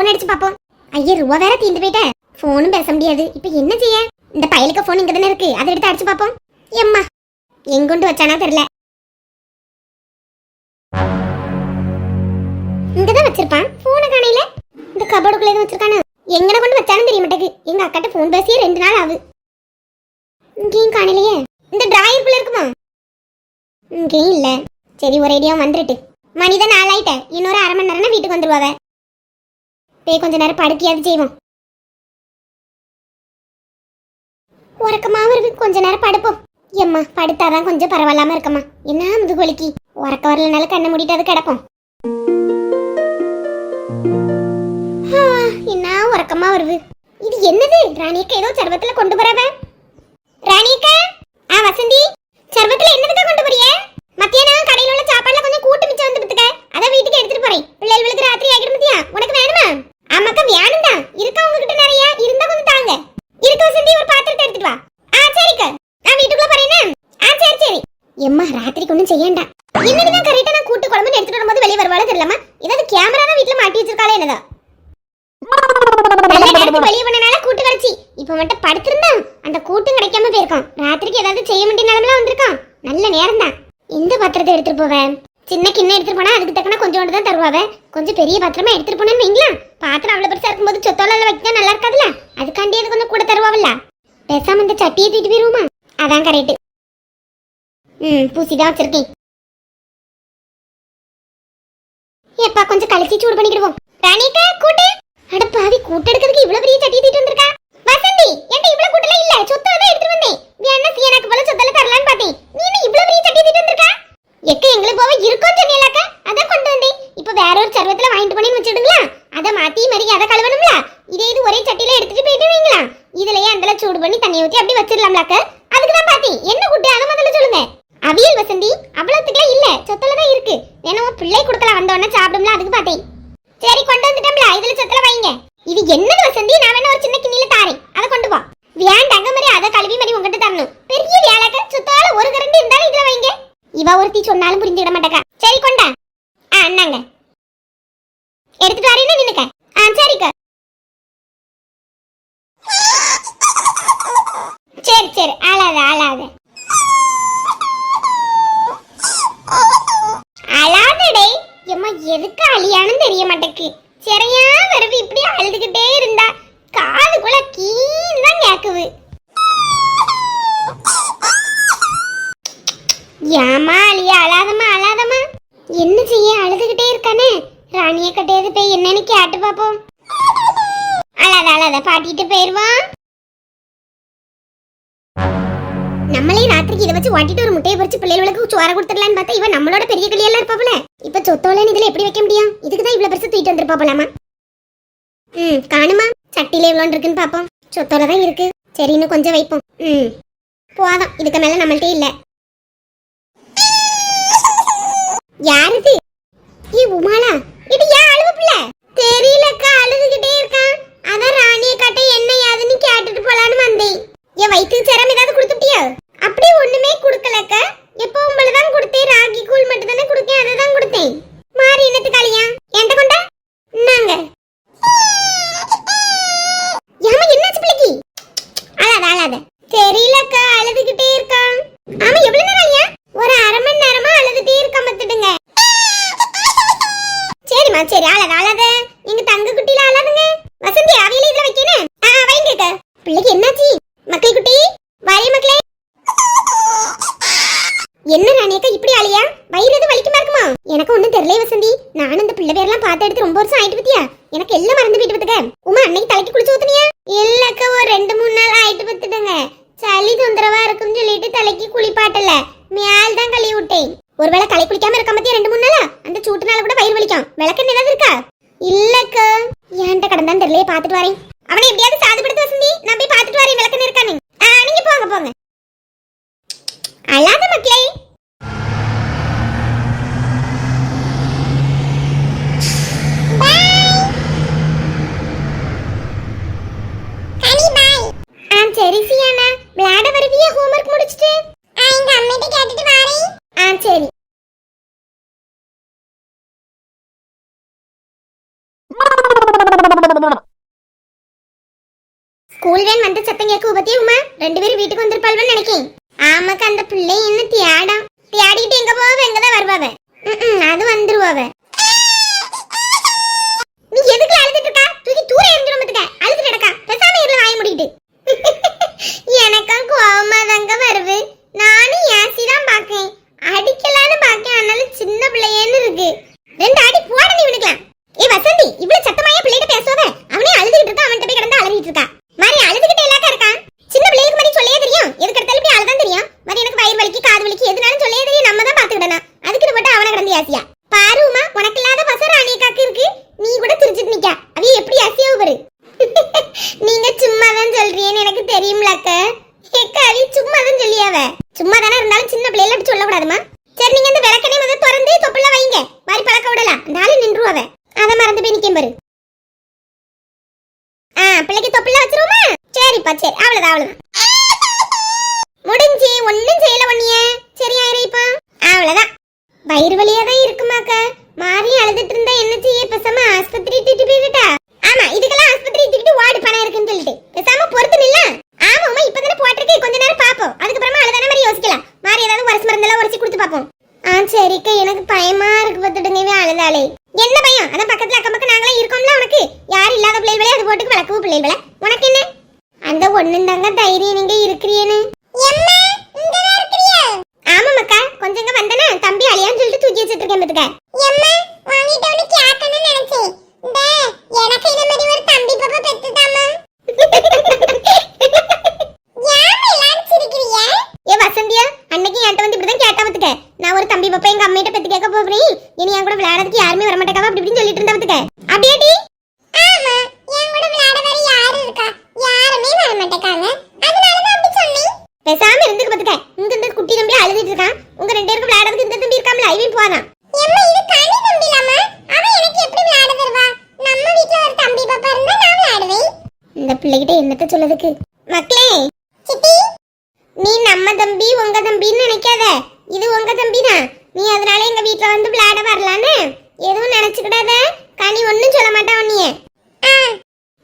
Phone அடிச்சு பாப்போம். ஐயா ரூபா வேற தீந்து போயிட்டேன் போனும் பேச முடியாது. இப்ப என்ன செய்ய? இந்த பயலுக்கு போன் இங்க தானே இருக்கு. அதை எடுத்து அடிச்சு பாப்போம். எம்மா எங்கொண்டு வச்சானா தெரியல. இங்கதான் வச்சிருப்பான். போன காணையில. இந்த கபோர்டுக்குள்ள எதுவும் வச்சிருக்கானு. எங்கட கொண்டு வச்சாலும் தெரிய மாட்டேங்குது. எங்க அக்காட்ட போன் பேசியே ரெண்டு நாள் ஆகுது. இங்கேயும் காணலையே இந்த டிராயருக்குள்ள இருக்குமா? இங்கேயும் இல்ல. சரி ஒரு ஐடியா வந்துட்டு மனிதன் நாளாயிட்ட இன்னொரு அரை மணி நேரம் வீட்டுக்கு வந்துருவாவே. போய் கொஞ்ச நேரம் படுக்கையாவது செய்வோம். உறக்கமாவும் இருக்கு. கொஞ்ச நேரம் படுப்போம். எம்மா படுத்தாதான் கொஞ்சம் பரவாயில்லாம இருக்கம்மா. என்ன முதுகொலிக்கு உறக்க வரலனால கண்ணை மூடிட்டு அது கிடப்போம் என்ன உறக்கமா வருது? இது என்னது? ராணிக்கா ஏதோ சர்வத்துல கொண்டு வரவ ராணிக்கா ஆ வசந்தி சர்வத்துல என்னதுக்கா கொண்டு போறிய? மத்தியானம் கடையில உள்ள சாப்பாடுல கொஞ்சம் கூட்டு மிச்சம் வந்து பத்துக்க அதான் வீட்டுக்கு எடுத்துட்டு போறேன். பிள்ளைகளுக்கு ராத்திரி ஆகிடும் மத்தியா உனக்கு வேணுமா ஆமாக்கா வேணும் தான் இருக்கா உங்ககிட்ட நிறைய இருந்தா கொஞ்சம் தாங்க இருக்கு வசந்தி ஒரு பாத்திரத்தை எடுத்துட்டு வா ஆ சரிக்கா நான் வீட்டுக்குள்ள போறேன் ஆ சரி சரி எம்மா ராத்திரிக்கு ஒண்ணும் செய்யண்டா என்னதுதான் கரெக்டா நான் கூட்டு குழம்பு எடுத்துட்டு வரும்போது வெளியே வருவாளோ தெரியலமா ஏதாவது கேமரா தான் வீட்டுல மாட்டி வச்சிருக்காளே என்னதா நல்ல நேரத்துக்கு வெளியே பண்ணனால கூட்டு கிடைச்சி இப்ப மட்டும் படுத்திருந்தா அந்த கூட்டும் கிடைக்காம போயிருக்கான் ராத்திரிக்கு ஏதாவது வேண்டிய நிலமெல்லாம் வந்திருக்கான். நல்ல நேரம் தான் இந்த பத்திரத்தை எடுத்துட்டு போவேன் சின்ன கிண்ணம் எடுத்துட்டு போனா அதுக்கு தக்கன கொஞ்சோண்டு தான் தருவாவ. கொஞ்சம் பெரிய பத்திரமா எடுத்துட்டு போனேன்னு வைங்களா? பாத்திரம் அவ்வளவு பெருசா இருக்கும்போது சொத்தோல வைக்க நல்லா இருக்காதுல்ல? அதுக்காண்டி அது கொஞ்சம் கூட தருவாவில்ல? பேசாம இந்த சட்டியை தூக்கிட்டு போயிருவோமா? அதான் கரெக்ட் ம் பூசி தான் வச்சிருக்கேன். எப்பா கொஞ்சம் கழிச்சு சூடு பண்ணிக்கிடுவோம். ராணிக்கா கூட்டு அட பாவி கூட்டெடுக்கிறதுக்கு இவ்வளவு பெரிய சட்டியை தூக்கிட்டு வந்திருக்கா வசந்தி என்கிட்ட இவ்வளவு கூட்டல இல்ல சொத்து தான் எடுத்துட்டு வந்தேன் வேணா சீனாக்கு போல சொத்தல தரலான்னு பார்த்தேன் நீ என்ன இவ்வளவு பெரிய சட்டியை தூக்கிட்டு வந்திருக்கா எக்க எங்களுக்கு போக இருக்கும் சொன்னீங்களாக்கா அதான் கொண்டு வந்தேன் இப்போ வேற ஒரு சர்வத்துல வாங்கிட்டு போனேன்னு வச்சுடுங்களா அதை மாத்தி மறி அதை கழுவணும்ல இதே இது ஒரே சட்டியில எடுத்துட்டு போயிட்டு வைங்களா இதுலயே அந்தல சூடு பண்ணி தண்ணியை ஊத்தி அப்படி வச்சிடலாம்லாக்க அதுக்கு தான் பார்த்தேன் என்ன குட்டி அதை முதல்ல சொல்லுங்க அவியல் வசந்தி இல்ல. சொத்துல தான் இருக்கு. வேணா பிள்ளை கொடுக்கலாம் வந்த உடனே சாப்பிடும்ல அதுக்கு பார்த்தேன் சரி கொண்டு வந்துட்டோம்ல இதுல சொத்துல வைங்க. இது என்னது வசந்தி நான் வேணா ஒரு சின்ன கிண்ணில தாரேன். அதை கொண்டு போ வேண்டாங்க மாதிரி அதை கழுவி மாதிரி உங்ககிட்ட தரணும். பெரிய வேலைக்க சுத்தால ஒரு கரண்டி இருந்தாலும் இதுல வைங்க. இவ ஒருத்தி சொன்னாலும் புரிஞ்சுக்கிட மாட்டேக்கா. சரி கொண்டா. ஆ அண்ணாங்க எடுத்துட்டு வரேன்னு நின்னுக்க. ஆ சரிக்கா. சரி சரி ஆளாத ஆளாத அழாதடே எம்மா எதுக்கு அழியான்னு தெரிய மாட்டேக்கு. சரியா வருது இப்படி அழுதுகிட்டே இருந்தா காதுக்குள்ள கீன் தான் கேக்குது. ஏமா அழியா அழாதமா அழாதமா என்ன செய்ய அழுதுகிட்டே இருக்கானே. ராணியை கட்டையது போய் என்னன்னு கேட்டு பார்ப்போம். அழாத அழாத பாட்டிட்டு போயிடுவான் நம்மளே ராத்திரிக்கு இதை வச்சு வாட்டிட்டு ஒரு முட்டையை பறிச்சு பிள்ளைகளுக்கு சோற கொடுத்துடலான்னு பார்த்தா இவன் நம்மளோட பெரிய கிளியெல்லாம் இருப்பாப்ல இப்ப சொத்தோலன்னு இதுல எப்படி வைக்க முடியும்? இதுக்கு தான் இவ்வளவு பெருசு தூக்கிட்டு வந்திருப்பாப்லாமா ம் காணுமா? சட்டியில எவ்வளோ இருக்குன்னு பாப்போம் சொத்தோல தான் இருக்கு. சரி இன்னும் கொஞ்சம் வைப்போம். ம். போதும். இதுக்கு மேல நம்மள்ட்டே இல்ல. யாருது ஏ உமாலா. இது ஏன் அழுவு பிள்ளை தெரியல அழுதுகிட்டே இருக்கான் அதான் ராணிய கட்ட என்ன யாதுன்னு கேட்டுட்டு போலான்னு வந்தேன் என் வயிற்று சேரம் ஏதாவது கொடுத்துட்டியா? அப்படியே ஒண்ணுமே கொடுக்கல எப்போ உங்களை தான் கொடுத்தேன் ராகி கூழ் மட்டும் தானே கொடுத்தேன் அதை தான் கொடுத்தேன் மாறி என்னத்துக்கு அழியா என்கிட்ட கொண்டா இன்னாங்க ஏமா என்னாச்சு பிள்ளைக்கு அழாத அழாத தெரியலக்கா அழுதுகிட்டே இருக்கான் ஆமா எவ்வளவு நேரம் ஐயா ஒரு அரை மணி நேரமா அழுதுட்டே இருக்க மத்துடுங்க சரிம்மா சரி அழாத அழாத நீங்க தங்க குட்டில அழாதுங்க வசந்தி அவியல இதுல வைக்கணும் ஆ வைங்க பிள்ளைக்கு என்னாச்சு மக்கள் குட்டி வாரிய மக்களே என்ன ராணியக்கா இப்படி அழியா வயிறு எதுவும் வலிக்குமா இருக்குமா எனக்கு ஒண்ணும் தெரியல வசந்தி நானும் இந்த பிள்ளை பேர்லாம் பார்த்து எடுத்து ரொம்ப வருஷம் ஆயிட்டு பத்தியா எனக்கு எல்லாம் மறந்து போயிட்டு பத்துக்க உமா அன்னைக்கு தலைக்கு குளிச்சு ஊத்துனியா இல்லக்கா ஒரு ரெண்டு மூணு நாள் ஆயிட்டு பத்துடுங்க சளி தொந்தரவா இருக்குன்னு சொல்லிட்டு தலைக்கு குளிப்பாட்டல மேல் தான் கழுவி விட்டேன் ஒருவேளை களை குளிக்காம இருக்க பத்தியா ரெண்டு மூணு நாளா? அந்த சூட்டுனால கூட பயிர் வலிக்கும். விளக்கு ஏதாவது இருக்கா? இல்லக்கா. ஏன்ட்ட கடந்தான் தெரியலையே பார்த்துட்டு வரேன். அவனை எப்படியாவது சாதுபடுத்த வசந்தி நான் போய் பார்த்துட்டு வரேன் விளக்கு இருக்கானு நீங்க போங்க போங்க. அழாத மக்களே ஆ சரி சியானா விளையாட வருவியா ஹோம்வொர்க் முடிச்சிட்டு ஆ எங்க அம்மிட்ட கேட்டுட்டு வரேன் ஆ சரி ஸ்கூல் வேன் வந்து சத்தம் கேட்க உபத்தியே உமா ரெண்டு பேரும் வீட்டுக்கு வந்திருப்பாள்வன்னு நினைக்கேன். ஆமாக்கா அந்த பிள்ளை என்ன தியாடம் தியாடிட்டு எங்க போவ எங்கதான் வருவாவ ம்ம், அது வந்துருவாவ நீ எதுக்கு அழுதுட்டு இருக்கா தூக்கி தூர எறிஞ்சிரும் பாத்துக்க அழுதுட்டு கிடக்கா பேசாம இருல வாய முடிக்கிட்டு எனக்கும் கோவமா தாங்க வருது நானும் ஏசி தான் பாக்கேன் அடிக்கலான்னு பாக்கேன் அதனால சின்ன பிள்ளையேன்னு இருக்கு ரெண்டு அடி போட நீ விடுக்கலாம் ஏ வசந்தி இவ்வளவு சத்தமாயா பிள்ளைகிட்ட பேசுவ அவனே அழுதுகிட்டு இருக்கா அவன்கிட்ட போய் கிடந்து அழுதிட்டு இருக்கா மாதிரி அழுதுகிட்டே இல்லாக்கா இருக்கான் சின்ன பிள்ளைகளுக்கு மாதிரி சொல்லியே தெரியும் எதுக்கு எடுத்தாலும் போய் அழுதான் தெரியும் மாதிரி எனக்கு வயிறு வலிக்கு காது வலிக்கு எதுனாலும் சொல்லியே தெரியும் நம்ம தான் பாத்துக்கிடணும் அதுக்கு போட்டு அவனை கிடந்து ஆசியா பாரு உமா உனக்கு இல்லாத பசம் ராணியக்காக்கு இருக்கு நீ கூட சிரிச்சிட்டு நிக்க அவிய எப்படி ஆசியாவு பாரு நீங்க சும்மா தான் சொல்றீங்கன்னு எனக்கு தெரியும்லக்க ஏக்கா அவி சும்மா தான் சொல்லியாவ சும்மா தானே இருந்தாலும் சின்ன கூடாதுமா சரி நீங்க இந்த விளக்கனே முதல் திறந்து தொப்புல வைங்க. மாதிரி பழக்க விடலாம். அந்த ஆளு நின்றுவாவ மறந்து போய் நிக்கும் பாரு. ஆ பிள்ளைக்கு தொப்புல வச்சிருவோமா? சரிப்பா சரி. அவ்வளவுதான் அவ்வளவுதான். முடிஞ்சு. ஒண்ணும் செய்யல ஒண்ணிய சரியா இறைப்பா அவ்வளவுதான். வயிறு வலியா தான் இருக்குமாக்கா. மாறி அழுதுட்டு இருந்தா என்ன செய்ய? பேசாம ஆஸ்பத்திரி தூக்கிட்டு போயிட்டா ஆமா இதுக்கெல்லாம் ஆஸ்பத்திரி தூக்கிட்டு வார்டு பணம் இருக்குன்னு சொல்லிட்டு பேசாம பொறுத்து நில்ல ஆமா அம்மா இப்பதானே போட்டிருக்கு கொஞ்ச நேரம் பாப்போம் அதுக்கப்புறமா அழுதான மாதிரி யோசிக்கலாம் மாறி ஏதாவது உரசு மருந்தெல்லாம் உரைச்சி கொடுத்து பாப்போம் ஆ சரிக்கா எனக்கு பயமா இருக்கு பார்த்துடுங்க இவன் அழுதாளே என்ன பயம் அதான் பக்கத்துல அக்கம் பக்கம் நாங்களாம் இருக்கோம்ல உனக்கு யார் இல்லாத பிள்ளைகளே அது போட்டுக்கு வளர்க்கவு பிள்ளைகள உனக்கு என்ன அந்த ஒண்ணும் தாங்க தைரியம் நீங்க இருக்கிறியேன்னு ஆமா மக்கா கொஞ்சம் இங்க வந்தனா தம்பி அழியான்னு சொல்லிட்டு தூக்கி எம்மா வாங்கிட்டு வந்து கேட்கணும்னு நினைச்சேன் இந்த எனக்கு இந்த மாதிரி ஒரு தம்பி பாப்பா பெத்துதாமா ஏ வசந்தியா அன்னைக்கு என்கிட்ட வந்து இப்படிதான் கேட்டா பாத்துக்க நான் ஒரு தம்பி பாப்பா எங்க அம்மிட்ட பெத்து கேட்க போறேன் இனி என் கூட விளையாடுறதுக்கு யாருமே வர மாட்டேங்க அப்படி இப்படின்னு சொல்லிட்டு இருந்தா பாத்துக்க அப்படியாடி ஆமா என் கூட விளையாட வர யாரு இருக்கா யாருமே வர மாட்டேங்காங்க அதனால தான் அப்படி சொன்னேன் பேசாம இருந்துக்கு பாத்துக்க இங்க இந்த குட்டி தம்பி அழுதுட்டு இருக்கான் உங்க ரெண்டு பேருக்கும் விளையாடுறதுக்கு இந்த தம்பி இருக்காமல ஐவி போறான் எம்மா இது கனி தம்பி இல்லாம அவன் எனக்கு எப்படி விளையாட தருவா நம்ம வீட்ல ஒரு தம்பி பாப்பா இருந்தா நான் விளையாடுவேன் இந்த பிள்ளைகிட்ட என்னத்த சொல்லதுக்கு மக்களே சித்தி நீ நம்ம தம்பி உங்க தம்பின்னு நினைக்காத உங்க தம்பி தான் நீ அதனால எங்க வீட்ல வந்து விளையாட வரலான்னு? எதுவும் நினைச்சுக்கிடாத. கனி ஒண்ணும் சொல்ல மாட்டான் உன்னைய.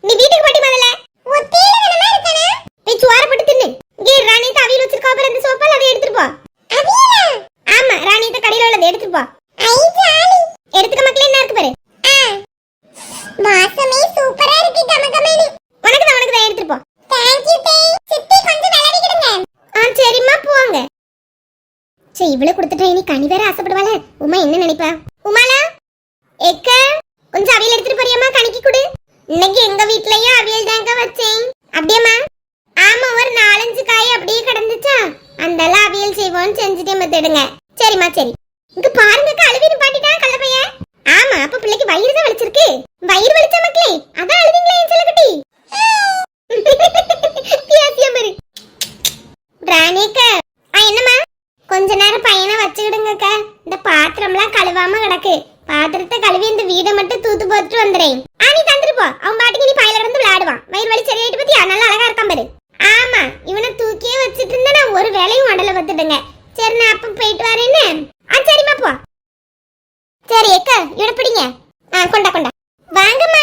நீ வீட்டுக்கு போட்டி முதல்ல. போய் சோறு போட்டு தின்னு. இங்கே ராணியத்தை அவியல் வச்சிருக்கா அப்புறம் இந்த சோப்பால் அதை எடுத்துட்டு போ. ஆமா ராணியத்தை கடையில உள்ளதை எடுத்துட்டு போ. எடுத்துக்க மக்களே என்ன இருக்கு பாரு. வாசமே சூப்பரா இருக்கு கமகமனு உனக்கு தான் உனக்கு தான் எடுத்துட்டு போ தேங்க் யூ பே சித்தி கொஞ்சம் விளையாடிடுங்க ஆ சரிம்மா போங்க சரி இவ்வளவு கொடுத்துட்டா இனி கனி வேற ஆசைப்படுவாள? உமா என்ன நினைப்பா? உமாலா? எக்க கொஞ்சம் அவியல் எடுத்துட்டு போறியம்மா கணிக்கு கொடு. இன்னைக்கு எங்க வீட்லயும் அவியல் தாங்க வச்சேன். அப்படியேம்மா? ஆமா ஒரு நாலஞ்சு காய் அப்படியே கிடந்துச்சா? அந்த அவியல் செய்வோம்னு செஞ்சுட்டே மத்திடுங்க சரிம்மா சரி. இங்க பாருங்க கழுவி நிப்பாட்டிட்டான் கள்ள பையன் ஆமா அப்ப பிள்ளைக்கு வயிறு தான் வலிச்சிருக்கு. வயிறு வலிச்ச மக்களே அதான் அழுவீங்களா என் செல்லக்குட்டி பேசிய மாதிரி ராணிக்க ஆ என்னம்மா கொஞ்ச நேரம் பையனை வச்சுக்கிடுங்கக்கா இந்த பாத்திரம்லாம் கழுவாம கிடக்கு பாத்திரத்தை கழுவி இந்த வீடை மட்டும் தூத்து போட்டுட்டு வந்துறேன் ஆ நீ தந்துட்டு போ அவன் பாட்டுக்கு நீ பையில வயிறு வலி சரியாயிட்டு பத்தியா? நல்லா அழகா இருக்கான் பாரு. ஆமா இவனை தூக்கியே வச்சிட்டு இருந்தா நான் ஒரு வேலையும் உடல பார்த்துடுங்க சரி நான் அப்ப போயிட்டு வரேன்னு. ஆ சரிம்மா போ. சரி எக்க இவனை பிடிங்க. ஆ கொண்டா கொண்டா. வாங்கம்மா.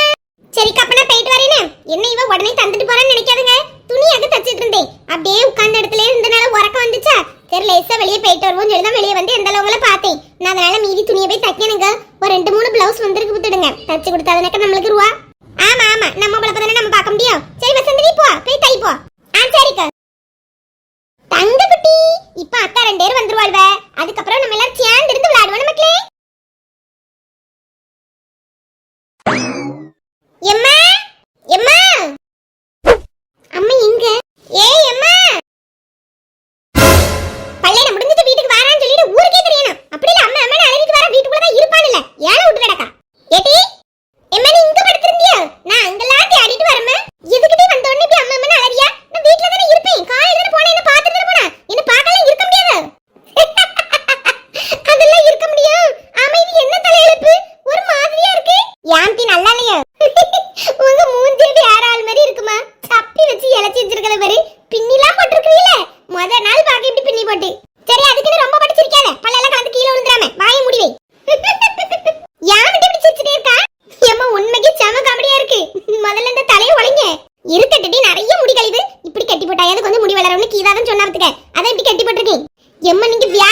சரி கப்பனா போயிட்டு வரேன்னு. என்ன இவ உடனே தந்துட்டு போறான்னு நினைக்காதுங்க. துணியாக தச்சிட்டு இருந்தேன். அப்படியே உட்கார்ந்த இடத்துல இருந்தனால உறக்கம் வந்துச்சா? சரி லேசா வெளியே போயிட்டு வருவோம் சொல்லி தான் வெளியே வந்து எந்த அளவுல பார்த்தேன். நான் அதனால மீதி துணியை போய் தைக்கணுங்க. ஒரு ரெண்டு மூணு பிளவுஸ் வந்திருக்கு விட்டுடுங்க தச்சு கொடுத்தாதுனாக்க நம்மளுக்கு ரூபா? ஆமா ஆமா நம்ம உங்களை தானே நம்ம பார்க்க முடியும். சரி வசந்தி நீ போ. போய் தை போ. ஆ சரிக்கா தங்க குட்டி இப்ப அக்கா ரெண்டு பேரும் வந்துருவாள்வ. அதுக்கப்புறம் நம்ம எல்லாரும் சேர்ந்து இருந்து விளையாடுவோம் மக்களே இருக்கட்டி நிறைய முடி கழிவு. இப்படி கட்டி போட்டாயாவது கொஞ்சம் முடி வளரும்னு கீதா தான் சொன்னார்த்துக்க அதான் இப்படி கட்டி போட்டிருக்கேன் எம்மா நீங்க வியா